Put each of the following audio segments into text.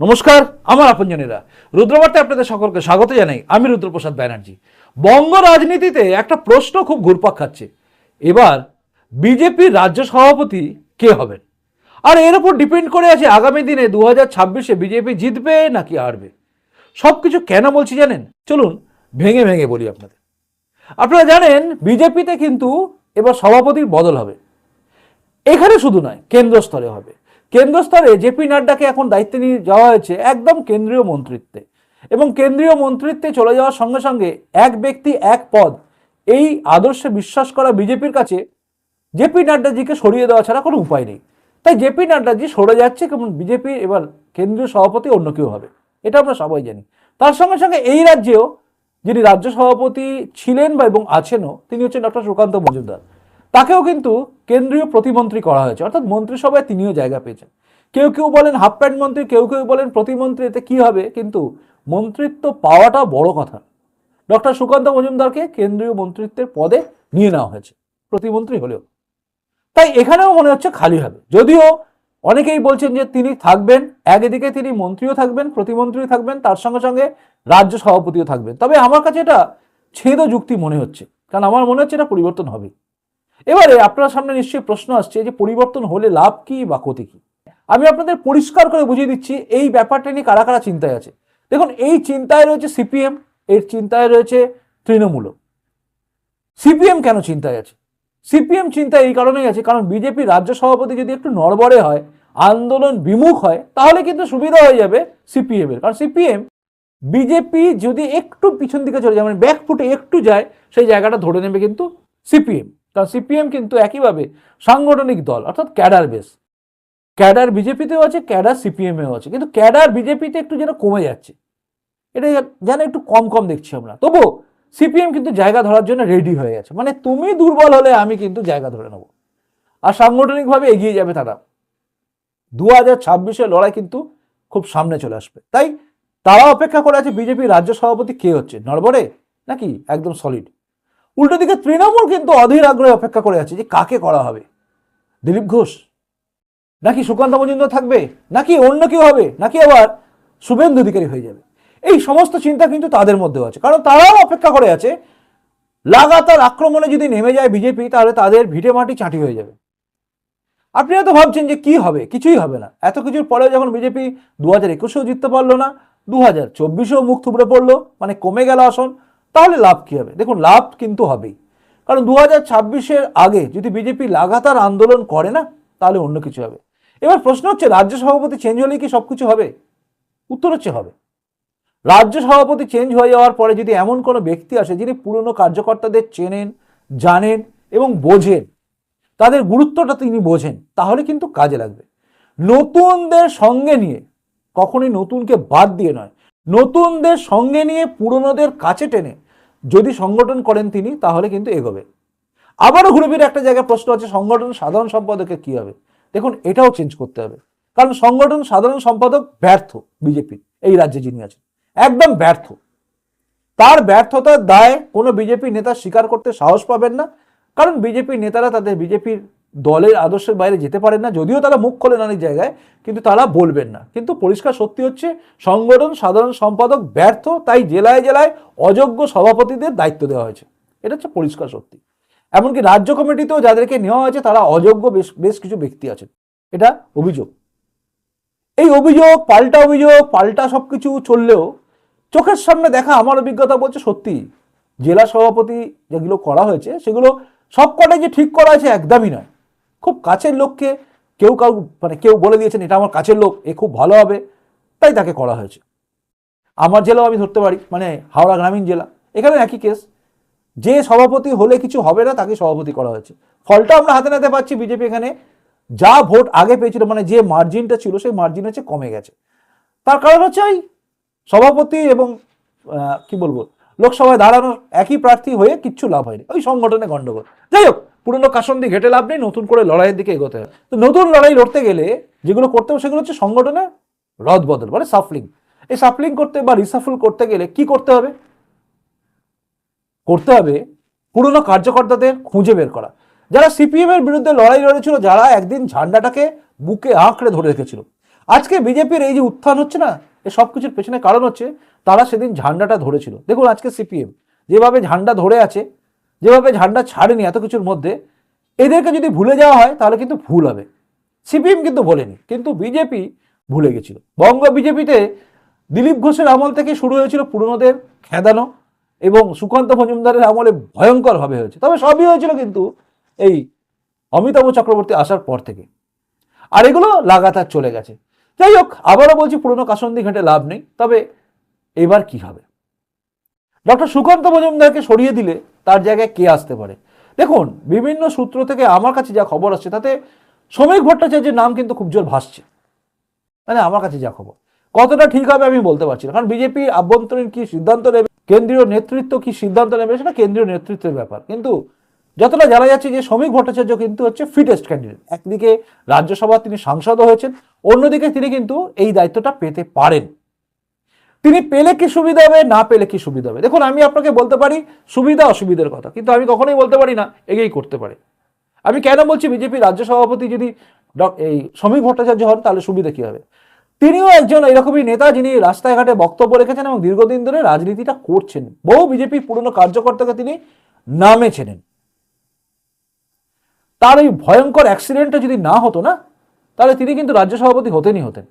নমস্কার, আমার আপনজনেরা। রুদ্রবার্তে আপনাদের সকলকে স্বাগত জানাই। আমি রুদ্রপ্রসাদ ব্যানার্জি। বঙ্গ রাজনীতিতে একটা প্রশ্ন খুব ঘুরপাক খাচ্ছে। এবার বিজেপির রাজ্য সভাপতি কে হবেন? আর এর উপর ডিপেন্ড করে আছে আগামী দিনে দু হাজার ছাব্বিশে বিজেপি জিতবে নাকি হারবে? সব কিছু কেন বলছি জানেন? চলুন, ভেঙে ভেঙে বলি আপনাদের। আপনারা জানেন, বিজেপিতে কিন্তু এবার সভাপতির বদল হবে। এখানে শুধু নয় কেন্দ্র স্তরে হবে। কেন্দ্র স্তরে জেপি নাড্ডাকে এখন দায়িত্ব নিয়ে যাওয়া হয়েছে একদম কেন্দ্রীয় মন্ত্রিত্বে। এবং কেন্দ্রীয় মন্ত্রিত্বে চলে যাওয়ার সঙ্গে সঙ্গে এক ব্যক্তি, এক পদ, এই আদর্শে বিশ্বাস করা বিজেপির কাছে জেপি নাড্ডাজিকে সরিয়ে দেওয়া ছাড়া কোনো উপায় নেই। তাই জেপি নাড্ডাজি সরে যাচ্ছে, কেমন বিজেপি এবার কেন্দ্রীয় সভাপতি অন্য কেউ হবে, এটা আমরা সবাই জানি। তার সঙ্গে সঙ্গে এই রাজ্যেও যিনি রাজ্য সভাপতি ছিলেন বা এবং আছেনও, তিনি হচ্ছেন ডক্টর সুকান্ত মজুমদার। তাকেও কিন্তু কেন্দ্রীয় প্রতিমন্ত্রী করা হয়েছে। অর্থাৎ মন্ত্রিসভায় তিনিও জায়গা পেয়েছেন। কেউ কেউ বলেন হাফ প্যান্ট মন্ত্রী, কেউ কেউ বলেন প্রতিমন্ত্রী, এতে কি হবে? কিন্তু মন্ত্রিত্ব পাওয়াটা বড় কথা। ডক্টর সুকান্ত মজুমদারকে কেন্দ্রীয় মন্ত্রিত্বের পদে নিয়ে নেওয়া হয়েছে, প্রতিমন্ত্রী হলেও। তাই এখানেও মনে হচ্ছে খালি হবে। যদিও অনেকেই বলছেন যে তিনি থাকবেন, একদিকে তিনি মন্ত্রীও থাকবেন প্রতিমন্ত্রীও থাকবেন, তার সঙ্গে সঙ্গে রাজ্য সভাপতিও থাকবেন। তবে আমার কাছে এটা ছেদ যুক্তি মনে হচ্ছে। কারণ আমার মনে হচ্ছে এটা পরিবর্তন হবে এবারে আপনার সামনে নিশ্চয়ই প্রশ্ন আসছে যে পরিবর্তন হলে লাভ কি বা ক্ষতি কি? আমি আপনাদের পরিষ্কার করে বুঝিয়ে দিচ্ছি, এই ব্যাপারটা নিয়ে কারা কারা চিন্তায় আছে। দেখুন, এই চিন্তায় রয়েছে সিপিএম, এর চিন্তায় রয়েছে তৃণমূল সিপিএম কেন চিন্তায় আছে? সিপিএম চিন্তা এই কারণেই আছে, কারণ বিজেপি রাজ্য সভাপতি যদি একটু নড়বড়ে হয়, আন্দোলন বিমুখ হয়, তাহলে কিন্তু সুবিধা হয়ে যাবে সিপিএম এর কারণ সিপিএম, বিজেপি যদি একটু পিছন দিকে চলে যায় মানে ব্যাক ফুটে একটু যায়, সেই জায়গাটা ধরে নেবে কিন্তু সিপিএম। কারণ সিপিএম কিন্তু একইভাবে সাংগঠনিক দল, অর্থাৎ ক্যাডার বেস ক্যাডার বিজেপিতেও আছে, ক্যাডার সিপিএমেও আছে, কিন্তু ক্যাডার বিজেপিতে একটু যেন কমে যাচ্ছে। এটা যেন একটু কম কম দেখছি আমরা। তবু সিপিএম কিন্তু জায়গা ধরার জন্য রেডি হয়ে গেছে। মানে তুমি দুর্বল হলে আমি কিন্তু জায়গা ধরে নেব। আর সাংগঠনিকভাবে এগিয়ে যাবে তারা। দু হাজার ছাব্বিশের লড়াই কিন্তু খুব সামনে চলে আসবে। তাই তারা অপেক্ষা করে আছে বিজেপি রাজ্য সভাপতি কে হচ্ছে? নড়বড়ে? নাকি একদম সলিড উল্টো দিকে তৃণমূল কিন্তু অধীর আগ্রহে অপেক্ষা করে আছে যে কাকে করা হবে? দিলীপ ঘোষ? নাকি সুকান্ত মজুমদার থাকবে? নাকি অন্য কেউ হবে? নাকি আবার শুভেন্দু অধিকারী হয়ে যাবে? এই সমস্ত চিন্তা কিন্তু তাদের মধ্যেও আছে। কারণ তারাও অপেক্ষা করে আছে, লাগাতার আক্রমণে যদি নেমে যায় বিজেপি, তাহলে তাদের ভিটে মাটি চাঁটি হয়ে যাবে। আপনি হয়তো ভাবছেন যে কি হবে? কিছুই হবে না। এত কিছুর পরে যখন বিজেপি দু হাজার একুশেও জিততে পারল না, দু হাজার চব্বিশেও মুখ থুবড়ে পড়ল মানে কমে গেল আসন তাহলে লাভ কি হবে? দেখুন, লাভ কিন্তু হবেই। কারণ দু হাজার ছাব্বিশের আগে যদি বিজেপি লাগাতার আন্দোলন করে না, তাহলে অন্য কিছু হবে। এবার প্রশ্ন হচ্ছে, রাজ্য সভাপতি চেঞ্জ হলে কি সব কিছু হবে? উত্তর হচ্ছে হবে। রাজ্য সভাপতি চেঞ্জ হয়ে যাওয়ার পরে যদি এমন কোনো ব্যক্তি আসে, যিনি পুরনো কার্যকর্তাদের চেনেন, জানেন এবং বোঝেন, তাদের গুরুত্বটা তিনি বোঝেন, তাহলে কিন্তু কাজে লাগবে। নতুনদের সঙ্গে নিয়ে, কখনোই নতুনকে বাদ দিয়ে নয়, নতুনদের সঙ্গে নিয়ে পুরনোদের কাছে টেনে যদি সংগঠন করেন তিনি, তাহলে কিন্তু এগোবে। আবারও ঘুরে ফিরে একটা জায়গায় প্রশ্ন আছে, সংগঠন সাধারণ সম্পাদকের কী হবে? দেখুন, এটাও চেঞ্জ করতে হবে। কারণ সংগঠন সাধারণ সম্পাদক ব্যর্থ বিজেপির এই রাজ্যে যিনি আছেন। একদম ব্যর্থ। তার ব্যর্থতার দায় কোনো বিজেপি নেতা স্বীকার করতে সাহস পাবেন না। কারণ বিজেপি নেতারা তাদের বিজেপির দলের আদর্শের বাইরে যেতে পারেন না, যদিও তারা মুখ খোলেন অনেক জায়গায়, কিন্তু তারা বলবেন না। কিন্তু পরিষ্কার সত্যি হচ্ছে, সংগঠন সাধারণ সম্পাদক ব্যর্থ, তাই জেলায় জেলায় অযোগ্য সভাপতিদের দায়িত্ব দেওয়া হয়েছে। এটা হচ্ছে পরিষ্কার সত্যি। এমনকি রাজ্য কমিটিতেও যাদেরকে নেওয়া হয়েছে, তারা অযোগ্য বেশ বেশ কিছু ব্যক্তি আছেন। এটা অভিযোগ। এই অভিযোগ, পাল্টা অভিযোগ, পাল্টা সব কিছু চললেও চোখের সামনে দেখা আমার অভিজ্ঞতা বলছে সত্যি। জেলা সভাপতি যেগুলো করা হয়েছে, সেগুলো সব কটাই যে ঠিক করা হয়েছে একদমই নয়। খুব কাছের লোককে কেউ কাউ মানে কেউ বলে দিয়েছেন, এটা আমার কাছের লোক, এ খুব ভালো হবে। তাই তাকে করা হয়েছে। আমার জেলাও আমি ধরতে পারি মানে হাওড়া গ্রামীণ জেলা এখানে একই কেস। যে সভাপতি হলে কিছু হবে না, তাকে সভাপতি করা হয়েছে। ফলটা আমরা হাতে নাতে পাচ্ছি বিজেপি এখানে। যা ভোট আগে পেয়েছিল মানে যে মার্জিনটা ছিল, সেই মার্জিন হচ্ছে কমে গেছে। তার কারণ হচ্ছে ওই সভাপতি এবং কি বলব, লোকসভায় দাঁড়ানোর একই প্রার্থী হয়ে কিচ্ছু লাভ হয়নি। ওই সংগঠনে গণ্ডগোল। যাই হোক পুরনো কাসন্দি ঘেটে লাভ নেই, নতুন করে লড়াইয়ের দিকে এগোতে হবে তো নতুন লড়াই লড়তে গেলে যেগুলো করতে হবে সেগুলো হচ্ছে সংগঠনে রদ বদল মানে সাফলিং। এই সাফলিং করতে বা রিসাফল করতে গেলে কি করতে হবে? করতে হবে পুরনো কার্যকর্তাদের খুঁজে বের করা। যারা সিপিএম এর বিরুদ্ধে লড়াই লড়েছিল, যারা একদিন ঝান্ডাটাকে বুকে আঁকড়ে ধরে রেখেছিল। আজকে বিজেপির এই যে উত্থান হচ্ছে না, এ সব কিছুর পেছনে কারণ হচ্ছে তারা সেদিন ঝান্ডাটা ধরেছিল। দেখুন আজকে সিপিএম, যেভাবে ঝান্ডা ধরে আছে যেভাবে ঝান্ডা ছাড়েনি এত কিছুর মধ্যে, এদেরকে যদি ভুলে যাওয়া হয়, তাহলে কিন্তু ভুল হবে। সিপিএম কিন্তু ভোলেনি কিন্তু বিজেপি ভুলে গেছিল। বঙ্গ বিজেপিতে দিলীপ ঘোষের আমল থেকে শুরু হয়েছিল পুরনোদের খেদানো এবং সুকান্ত মজুমদারের আমলে ভয়ঙ্করভাবে হয়েছে। তবে সবই হয়েছিল কিন্তু এই অমিতাভ চক্রবর্তী আসার পর থেকে। আর এগুলো লাগাতার চলে গেছে। যাই হোক, আবারও বলছি, পুরনো কাসন্দি ঘাটে লাভ নেই, তবে এবার কি হবে? ডক্টর সুকান্ত মজুমদারকে সরিয়ে দিলে তার জায়গায় কে আসতে পারে? দেখুন, বিভিন্ন সূত্র থেকে আমার কাছে যা খবর আসছে, তাতে শ্রমিক ভট্টাচার্যের নাম কিন্তু খুব জোর ভাসছে। মানে আমার কাছে যা খবর। কতটা ঠিক হবে আমি বলতে পারছি না, কারণ বিজেপি আভ্যন্তরীণ কি সিদ্ধান্ত নেবে, কেন্দ্রীয় নেতৃত্ব কি সিদ্ধান্ত নেবে, সেটা কেন্দ্রীয় নেতৃত্বের ব্যাপার। কিন্তু যতটা জানা যাচ্ছে যে শ্রমিক ভট্টাচার্য কিন্তু হচ্ছে ফিটেস্ট ক্যান্ডিডেট একদিকে রাজ্যসভা তিনি সাংসদও হয়েছেন, অন্যদিকে তিনি কিন্তু এই দায়িত্বটা পেতে পারেন। তিনি পেলে কি সুবিধা হবে, না পেলে কি সুবিধা হবে? দেখুন, আমি আপনাকে বলতে পারি সুবিধা, অসুবিধার কথা, কিন্তু আমি কখনোই বলতে পারি না, এগিয়েই করতে পারে। আমি কেন বলছি বিজেপি রাজ্য সভাপতি যদি এই শ্রমিক ভট্টাচার্য হন, তাহলে সুবিধা কি হবে? তিনিও একজন এরকমই নেতা যিনি রাস্তায় ঘাটে বক্তব্য রেখেছেন এবং দীর্ঘদিন ধরে রাজনীতিটা করছেন। বহু বিজেপি পুরনো কার্যকর্তাকে তিনি নামে চেনেন। তার ওই ভয়ঙ্কর অ্যাক্সিডেন্টটা যদি না হতো না, তাহলে তিনি কিন্তু রাজ্য সভাপতি হতেনই হতেন।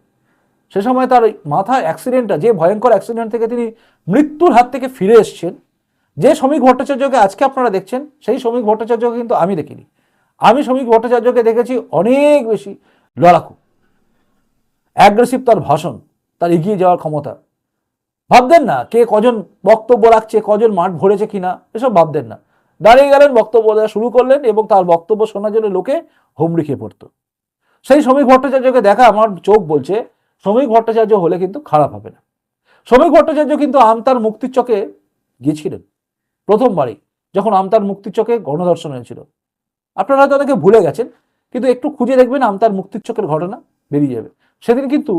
সে সময় তার মাথা অ্যাক্সিডেন্টটা যে ভয়ঙ্কর অ্যাক্সিডেন্ট থেকে তিনি মৃত্যুর হাত থেকে ফিরে এসছেন, যে শ্রমিক ভট্টাচার্যকে আজকে আপনারা দেখছেন, সেই শ্রমিক ভট্টাচার্যকে কিন্তু আমি দেখিনি। আমি শ্রমিক ভট্টাচার্যকে দেখেছি অনেক বেশি লড়াকু। অ্যাগ্রেসিভ তার ভাষণ, তার এগিয়ে যাওয়ার ক্ষমতা। ভাবতেন না কে কজন বক্তব্য রাখছে, কজন মাঠ ভরেছে কিনা, এসব ভাবতেন না। দাঁড়িয়ে গেলেন, বক্তব্য দেওয়া শুরু করলেন এবং তার বক্তব্য শোনার জন্য লোকে হুমড়ি খেয়ে পড়তো। সেই শ্রমিক ভট্টাচার্যকে দেখা আমার চোখ বলছে শ্রমিক ভট্টাচার্য হলে কিন্তু খারাপ হবে না। শ্রমিক ভট্টাচার্য কিন্তু আমতার মুক্তির চকে গিয়েছিলেন প্রথমবারই, যখন আমতার মুক্তির চকে গণধর্ষণ হয়েছিল। আপনারা হয়তো অনেকে ভুলে গেছেন, কিন্তু একটু খুঁজে দেখবেন আমতার মুক্তির চকের ঘটনা বেরিয়ে যাবে। সেদিন কিন্তু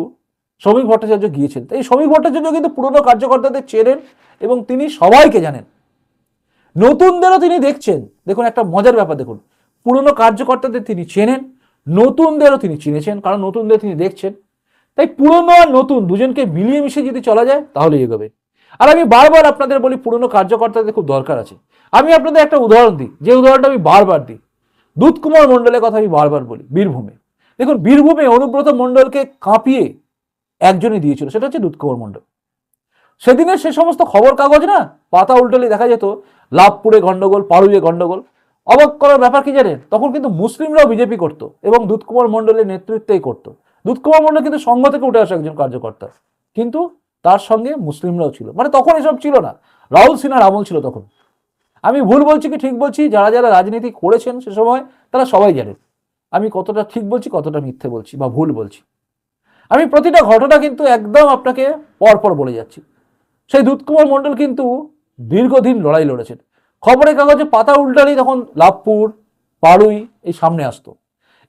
শ্রমিক ভট্টাচার্য গিয়েছেন এই শ্রমিক ভট্টাচার্য কিন্তু পুরনো কার্যকর্তাদের চেনেন এবং তিনি সবাইকে জানেন। নতুনদেরও তিনি দেখছেন। দেখুন, একটা মজার ব্যাপার দেখুন। পুরনো কার্যকর্তাদের তিনি চেনেন, নতুনদেরও তিনি চিনেছেন, কারণ নতুনদের তিনি দেখছেন। তাই পুরনো আর নতুন দুজনকে মিলিয়ে মিশিয়ে যদি চলা যায়, তাহলে এগোবে। আর আমি বারবার আপনাদের বলি, পুরনো কার্যকর্তাদের খুব দরকার আছে। আমি আপনাদের একটা উদাহরণ দিই, যে উদাহরণটা আমি বারবার দিই। দুধকুমার মণ্ডলের কথা আমি বারবার বলি, বীরভূমে। দেখুন, বীরভূমে অনুব্রত মণ্ডলকে কাঁপিয়ে একজনই দিয়েছিল, সেটা হচ্ছে দুধকুমার মণ্ডল। সেদিনের সে সমস্ত খবর কাগজ না, পাতা উল্টলে দেখা যেত, লাভপুরে গন্ডগোল পাড়ুয়ে গণ্ডগোল। অবাক করার ব্যাপার কি জানেন? তখন কিন্তু মুসলিমরাও বিজেপি করত এবং দুধকুমার মণ্ডলের নেতৃত্বেই করত। দুধকুমার মন্ডল কিন্তু সংঘ থেকে উঠে আসা একজন কার্যকর্তা। কিন্তু তার সঙ্গে মুসলিমরাও ছিল। মানে তখন এসব ছিল না। রাহুল সিনহার আমল ছিল তখন। আমি ভুল বলছি কি ঠিক বলছি? যারা যারা রাজনীতি করেছেন সে সময় তারা সবাই জানে। আমি কতটা ঠিক বলছি, কতটা মিথ্যে বলছি বা ভুল বলছি। আমি প্রতিটা ঘটনা কিন্তু একদম আপনাকে পরপর বলে যাচ্ছি। সেই দুধকুমার মণ্ডল কিন্তু দীর্ঘদিন লড়াই লড়েছেন। খবরের কাগজে পাতা উল্টালেই তখন লাভপুর, পাড়ুই এই সামনে আসতো।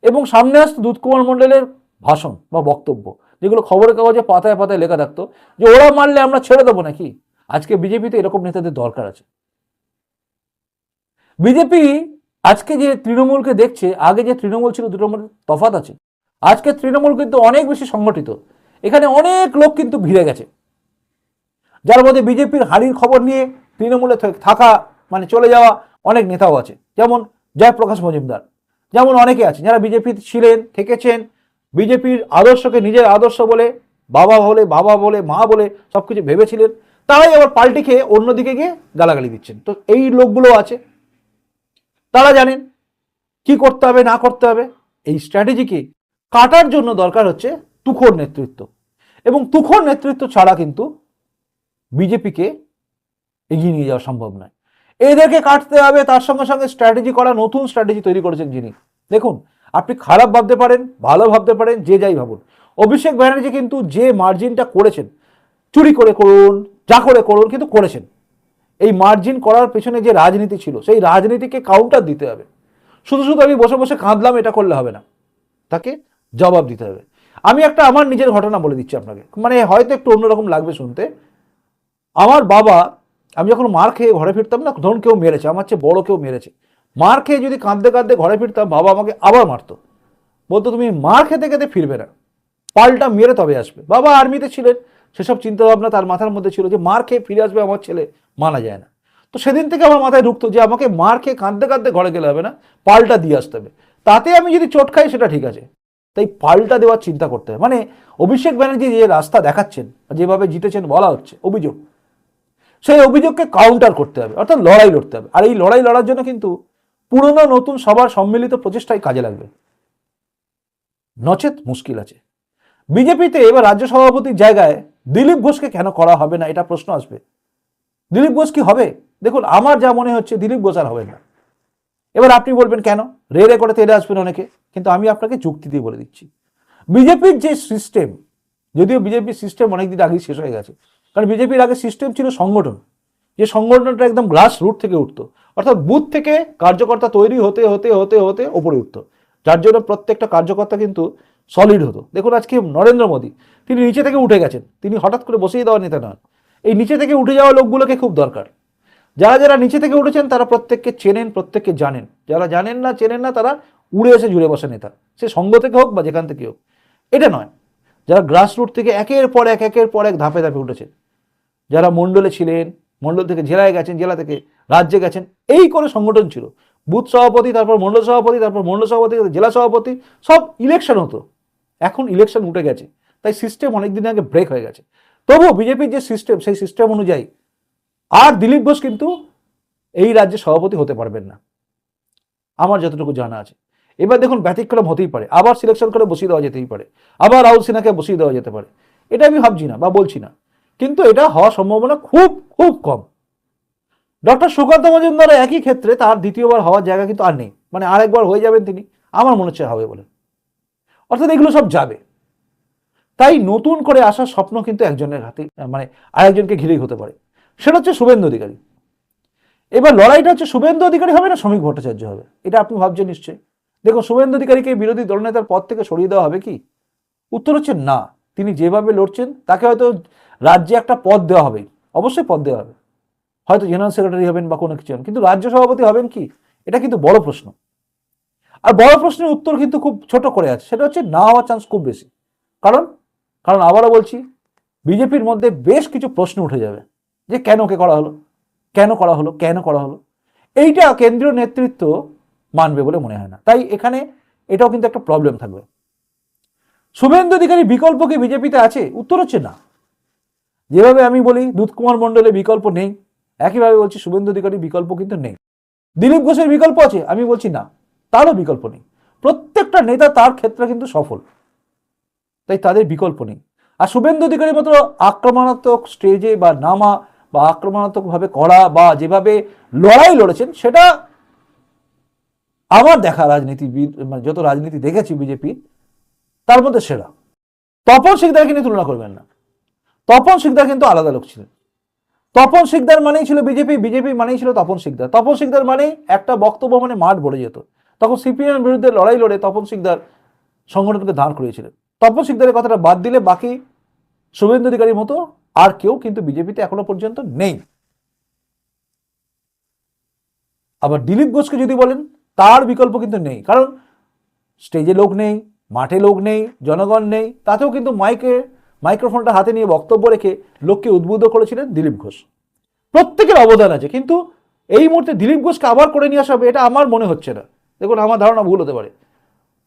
এবং সামনে আসতো দুধকুমার মণ্ডলের ভাষণ বা বক্তব্য, যেগুলো খবরের কাগজে পাতায় পাতায় লেখা থাকতো, যে ওরা মারলে আমরা ছেড়ে দেবো নাকি? আজকে বিজেপিতে এরকম নেতাদের দরকার আছে। বিজেপি আজকে যে তৃণমূলকে দেখছে, আগে যে তৃণমূল ছিল দুটোর মধ্যে তফাৎ আছে, আজকে তৃণমূল কিন্তু অনেক বেশি সংগঠিত। এখানে অনেক লোক কিন্তু ভিড়ে গেছে। যার মধ্যে বিজেপির হারির খবর নিয়ে তৃণমূলে থাকা মানে চলে যাওয়া অনেক নেতাও আছে। যেমন জয়প্রকাশ মজুমদার, যেমন অনেকে আছে, যারা বিজেপি ছিলেন, থেকেছেন বিজেপির আদর্শকে নিজের আদর্শ বলে, বাবা বলে বাবা বলে, মা বলে সব কিছু ভেবেছিলেন, তারাই আবার পাল্টি খেয়ে অন্যদিকে গিয়ে গালাগালি দিচ্ছেন। তো এই লোকগুলো আছে, তারা জানেন কি করতে হবে, না করতে হবে। এই স্ট্র্যাটেজিকে কাটার জন্য দরকার হচ্ছে তুখোর নেতৃত্ব। এবং তুখোর নেতৃত্ব ছাড়া কিন্তু বিজেপিকে এগিয়ে নিয়ে যাওয়া সম্ভব নয়। এদেরকে কাটতে হবে, তার সঙ্গে সঙ্গে স্ট্র্যাটেজি করা, নতুন স্ট্র্যাটেজি তৈরি করেছেন যিনি। দেখুন আপনি খারাপ ভাবতে পারেন, ভালো ভাবতে পারেন, যে যাই ভাবুন। অভিষেক ব্যানার্জি কিন্তু যে মার্জিনটা করেছেন, চুরি করে করুন, যা করে করুন, কিন্তু করেছেন। এই মার্জিন করার পেছনে যে রাজনীতি ছিল, সেই রাজনীতিকে কাউন্টার দিতে হবে। শুধু শুধু আমি বসে বসে কাঁদলাম, এটা করলে হবে না। তাকে জবাব দিতে হবে। আমি একটা আমার নিজের ঘটনা বলে দিচ্ছি আপনাকে। মানে হয়তো একটু অন্যরকম লাগবে শুনতে। আমার বাবা, আমি যখন মার খেয়ে ঘরে ফিরতাম না, ধরুন কেউ মেরেছে, আমার চেয়ে বড় কেউ মেরেছে। মার খেয়ে যদি কাঁদতে কাঁদতে ঘরে ফিরতাম, বাবা আমাকে আবার মারতো। বলতো, তুমি মার খেতে খেতে ফিরবে না। পাল্টা মেরে তবে আসবে। বাবা আর্মিতে ছিলেন। সেসব চিন্তাভাবনা তার মাথার মধ্যে ছিল যে, মার খেয়ে ফিরে আসবে আমার ছেলে, মানা যায় না। তো সেদিন থেকে আমার মাথায় ঢুকতো যে, আমাকে মার খেয়ে কাঁদতে কাঁদতে ঘরে গেলে হবে না, পাল্টা দিয়ে আসতে হবে। তাতে আমি যদি চোট খাই, সেটা ঠিক আছে। তাই পাল্টা দেওয়ার চিন্তা করতে হবে। মানে অভিষেক ব্যানার্জি যে রাস্তা দেখাচ্ছেন যেভাবে জিতেছেন বলা হচ্ছে, অভিযোগ। সেই অভিযোগকে কাউন্টার করতে হবে, অর্থাৎ লড়াই লড়তে হবে। আর এই লড়াই লড়ার জন্য কিন্তু পুরনো নতুন সবার সম্মিলিত প্রচেষ্টাই কাজে লাগবে। নচেত মুশকিল আছে। বিজেপিতে এবার রাজ্য সভাপতির জায়গায় দিলীপ ঘোষকে কেন করা হবে না, এটা প্রশ্ন আসবে। দিলীপ ঘোষ কি হবে? দেখুন, আমার যা মনে হচ্ছে, দিলীপ ঘোষ আর হবে না। এবার আপনি বলবেন, কেন? রে রে করে তেলে আসবেন অনেকে, কিন্তু আমি আপনাকে যুক্তি দিয়ে বলে দিচ্ছি। বিজেপির যে সিস্টেম যদিও বিজেপির সিস্টেম অনেকদিন আগেই শেষ হয়ে গেছে, কারণ বিজেপির আগে সিস্টেম ছিল সংগঠন। যে সংগঠনটা একদম গ্রাস রুট থেকে উঠতো অর্থাৎ বুথ থেকে কার্যকর্তা তৈরি হতে হতে হতে হতে ওপরে উঠতো। যার জন্য প্রত্যেকটা কার্যকর্তা কিন্তু সলিড হতো। দেখুন আজকে নরেন্দ্র মোদী, তিনি নিচে থেকে উঠে গেছেন। তিনি হঠাৎ করে বসিয়ে দেওয়ার নেতা নন। এই নিচে থেকে উঠে যাওয়া লোকগুলোকে খুব দরকার। যারা যারা নিচে থেকে উঠেছেন, তারা প্রত্যেককে চেনেন, প্রত্যেককে জানেন। যারা জানেন না, চেনেন না, তারা উড়ে এসে জুড়ে বসে নেতা। সে সঙ্গ থেকে হোক বা যেখান থেকে হোক। এটা নয়। যারা গ্রাসরুট থেকে একের পর এক, একের পর এক ধাপে ধাপে উঠেছেন। যারা মণ্ডলে ছিলেন, মণ্ডল থেকে জেলায় গেছেন, জেলা থেকে রাজ্যে গেছেন। এই করে সংগঠন ছিল। বুথ সভাপতি, তারপর মণ্ডল সভাপতি, তারপর মণ্ডল সভাপতি জেলা সভাপতি, সব ইলেকশন হতো। এখন ইলেকশন উঠে গেছে। তাই সিস্টেম অনেক দিন আগে ব্রেক হয়ে গেছে। তবুও বিজেপির যে সিস্টেম সেই সিস্টেম অনুযায়ী আর দিলীপ ঘোষ কিন্তু এই রাজ্যে সভাপতি হতে পারবেন না। আমার যতটুকু জানা আছে। এবার দেখুন, ব্যতিক্রম হতেই পারে। আবার সিলেকশন করে বসিয়ে দেওয়া যেতেই পারে। আবার রাহুল সিনহাকে বসিয়ে দেওয়া যেতে পারে। এটা আমি ভাবছি না বা বলছি না। কিন্তু এটা হওয়ার সম্ভাবনা খুব খুব কম। ডক্টর সুকান্ত মজুমদার একই ক্ষেত্রে তার দ্বিতীয়বার হওয়ার জায়গা কিন্তু আর নেই। মানে আরেকবার হয়ে যাবেন তিনি, আমার মনে হচ্ছে হবে বলে। অর্থাৎ এগুলো সব যাবে। তাই নতুন করে আসার স্বপ্ন কিন্তু একজনের হাতে মানে আরেকজনকে ঘিরেই হতে পারে। সেটা হচ্ছে শুভেন্দু অধিকারী। এবার লড়াইটা হচ্ছে শুভেন্দু অধিকারী হবে না শ্রমিক ভট্টাচার্য হবে? এটা আপনি ভাবছেন নিশ্চয়ই। দেখুন, শুভেন্দু অধিকারীকে বিরোধী দলনেতার পদ থেকে সরিয়ে দেওয়া হবে কি? উত্তর হচ্ছে না। তিনি যেভাবে লড়ছেন, তাকে হয়তো রাজ্যে একটা পদ দেওয়া হবে। অবশ্যই পদ দেওয়া হবে। হয়তো জেনারেল সেক্রেটারি হবেন বা কোনো কিছু হবেন। কিন্তু রাজ্য সভাপতি হবেন কি? এটা কিন্তু বড় প্রশ্ন। আর বড় প্রশ্নের উত্তর কিন্তু খুব ছোট করে আছে। সেটা হচ্ছে না হওয়ার চান্স খুব বেশি। কারণ কারণ আবারও বলছি, বিজেপির মধ্যে বেশ কিছু প্রশ্ন উঠে যাবে। যে কেন কে করা হলো? কেন করা হলো? কেন করা হলো? এইটা কেন্দ্রীয় নেতৃত্ব মানবে বলে মনে হয় না। তাই এখানে এটাও কিন্তু একটা প্রবলেম থাকবে। শুভেন্দু অধিকারী বিকল্প কি বিজেপিতে আছে? উত্তর হচ্ছে না। যেভাবে আমি বলি, দুধকুমার মণ্ডলের বিকল্প নেই। একইভাবে বলছি, শুভেন্দু অধিকারী বিকল্প কিন্তু নেই। দিলীপ ঘোষের বিকল্প আছে? আমি বলছি না। তারও বিকল্প নেই। প্রত্যেকটা নেতা তার ক্ষেত্রে কিন্তু সফল। তাই তাদের বিকল্প নেই। আর শুভেন্দু অধিকারীর মতো আক্রমণাত্মক স্টেজে বা নামা বা আক্রমণাত্মকভাবে করা বা যেভাবে লড়াই লড়েছেন, সেটা আমার দেখা রাজনীতিবিদ মানে যত রাজনীতি দেখেছি বিজেপি তার মধ্যে সেরা। তপন সিকদারকে নিয়ে তুলনা করবেন না। তপন সিকদার কিন্তু আলাদা লোক ছিলেন। তপন সিকদার মানেই ছিল বিজেপি বিজেপি মানেই ছিল তপন সিকদার তপন সিকদার মানেই একটা বক্তব্য মানে মাঠ ভরে যেত। তখন সিপিএমের বিরুদ্ধে লড়াই লড়ে তপন সিকদার সংগঠনকে দাঁড় করিয়েছিলেন। তপন সিকদারের কথাটা বাদ দিলে বাকি শুভেন্দু অধিকারীর মতো আর কেউ কিন্তু বিজেপিতে এখনও পর্যন্ত নেই। আবার দিলীপ ঘোষকে যদি বলেন, তার বিকল্প কিন্তু নেই। কারণ স্টেজে লোক নেই, মাঠে লোক নেই, জনগণ নেই, তাতেও কিন্তু মাইকে মাইক্রোফোনটা হাতে নিয়ে বক্তব্য রেখে লোককে উদ্বুদ্ধ করেছিলেন দিলীপ ঘোষ। প্রত্যেকের অবদান আছে, কিন্তু এই মুহূর্তে দিলীপ ঘোষকে আবার করে নিয়ে আসা হবে, এটা আমার মনে হচ্ছে না। দেখুন, আমার ধারণা ভুল হতে পারে।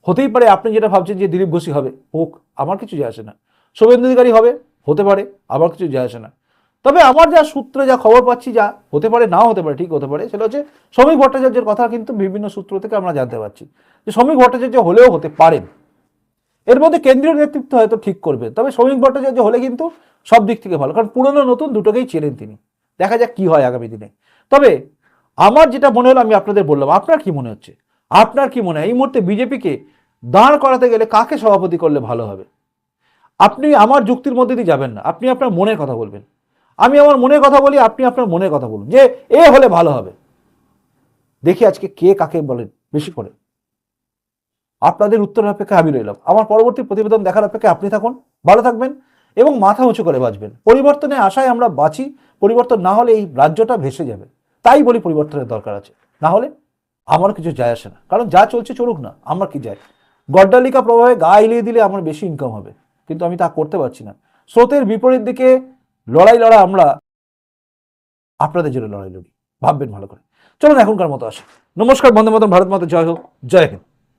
হতেই পারে আপনি যেটা ভাবছেন যে দিলীপ ঘোষই হবে, হোক, আমার কিছু যায় আসে না। শুভেন্দু অধিকারী হবে, হতে পারে, আমার কিছু যায় আসে না। তবে আমার যা সূত্রে যা খবর পাচ্ছি, যা হতে পারে, নাও হতে পারে, ঠিক হতে পারে, সেটা হচ্ছে শ্রমিক ভট্টাচার্যের কথা কিন্তু বিভিন্ন সূত্র থেকে আমরা জানতে পারছি। যে শ্রমিক ভট্টাচার্য হলেও হতে পারেন। এর মধ্যে কেন্দ্রীয় নেতৃত্ব হয়তো ঠিক করবে, তবে শ্রমিক ভট্টাচার্য হলে কিন্তু সব দিক থেকে ভালো, কারণ পুরনো নতুন দুটোকেই চেনেন তিনি। দেখা যাক কি হয় আগামী দিনে। তবে আমার যেটা মনে হলো আমি আপনাদের বললাম, আপনার কি মনে হচ্ছে? আপনার কি মনে হয়? এই মুহূর্তে বিজেপিকে দাঁড় করাতে গেলে কাকে সভাপতি করলে ভালো হবে? আপনি আমার যুক্তির মধ্যে দিয়ে যাবেন না, আপনি আপনার মনের কথা বলবেন। আমি আমার মনের কথা বলি, আপনি আপনার মনের কথা বলুন, যে এ হলে ভালো হবে। দেখি আজকে কে কাকে বলেন বেশি করে। আপনাদের উত্তরের অপেক্ষা আমি রইলাম। আমার পরবর্তী প্রতিবেদন দেখার অপেক্ষা আপনি থাকুন, ভালো থাকবেন এবং মাথা উঁচু করে বাঁচবেন। পরিবর্তনের আশায় আমরা বাঁচি, পরিবর্তন না হলে এই রাজ্যটা ভেসে যাবে। তাই বলি পরিবর্তনের দরকার আছে। না হলে আমার কিছু যায় আসে না। কারণ যা চলছে চলুক না, আমার কি যায় গড্ডালিকা প্রভাবে গা এলিয়ে দিলে আমার বেশি ইনকাম হবে। কিন্তু আমি তা করতে পারছি না। স্রোতের বিপরীত দিকে লড়াই লড়া আমরা আপনাদের জন্য লড়াই লড়ি। ভাববেন ভালো করে। চলুন এখনকার মতো আসে। নমস্কার বন্দে মাতরম ভারত মাতা, জয় হোক। জয় হিন্দ।